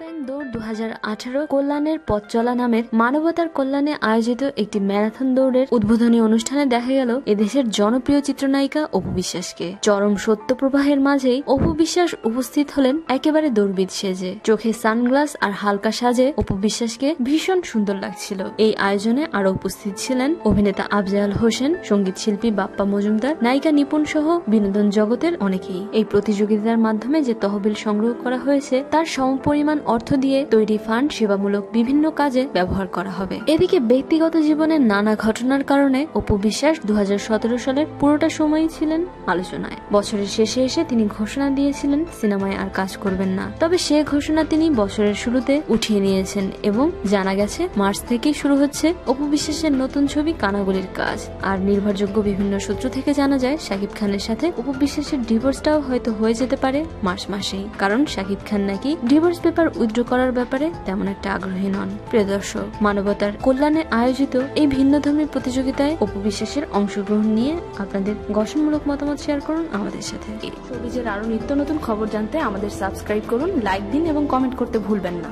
ব্যাং দৌড় দু কল্যাণের পথ চলা নামের মানবতার কল্যাণে আয়োজিত একটি ম্যারাথন দৌড়ের উদ্বোধনী অনুষ্ঠানে দেখা গেল এদেশের জনপ্রিয় চিত্রনায়িকা অপু বিশ্বাসকে। চরম সত্য প্রবাহের মাঝেই অপু বিশ্বাস উপস্থিত হলেন একেবারে দৌড়বিদ সেজে। চোখে সানগ্লাস আর হালকা সাজে অপু বিশ্বাসকে ভীষণ সুন্দর লাগছিল। এই আয়োজনে আরও উপস্থিত ছিলেন অভিনেতা আফজাল হোসেন, সংগীত শিল্পী বাপ্পা মজুমদার, নায়িকা নিপুণ সহ বিনোদন জগতের অনেকেই। এই প্রতিযোগিতার মাধ্যমে যে তহবিল সংগ্রহ করা হয়েছে, তার সমপরিমাণ অর্থ দিয়ে তৈরি ফান্ড সেবামূলক বিভিন্ন কাজে ব্যবহার করা হবে। এদিকে ব্যক্তিগত জীবনের নানা ঘটনার কারণে অপু বিশ্বাস দু সালের পুরোটা সময়ই ছিলেন আলোচনায়। বছরের শেষে এসে তিনি ঘোষণা দিয়েছিলেন, সিনেমায় আর কাজ করবেন না। তবে সে ঘোষণা তিনি বছরের শুরুতে উঠিয়ে নিয়েছেন এবং জানা গেছে, মার্চ থেকেই শুরু হচ্ছে অপু বিশ্বাসের নতুন ছবি কানাগুলির কাজ। আর নির্ভরযোগ্য বিভিন্ন সূত্র থেকে জানা যায়, শাকিব খানের সাথে অপু বিশ্বাসের ডিভোর্সটাও হয়তো হয়ে যেতে পারে মার্চ মাসেই। কারণ শাকিব খান নাকি ডিভোর্স পেপার উইথড্র করার ব্যাপারে তেমন একটা আগ্রহী নন। প্রিয় দর্শক, মানবতার কল্যাণে আয়োজিত এই ভিন্ন ধর্মের প্রতিযোগিতায় উপবিশ্বাসের অংশগ্রহণ নিয়ে আপনাদের গঠনমূলক মতামত শেয়ার করুন আমাদের সাথে। সবিজের আরও নিত্য নতুন খবর জানতে আমাদের সাবস্ক্রাইব করুন, লাইক দিন এবং কমেন্ট করতে ভুলবেন না।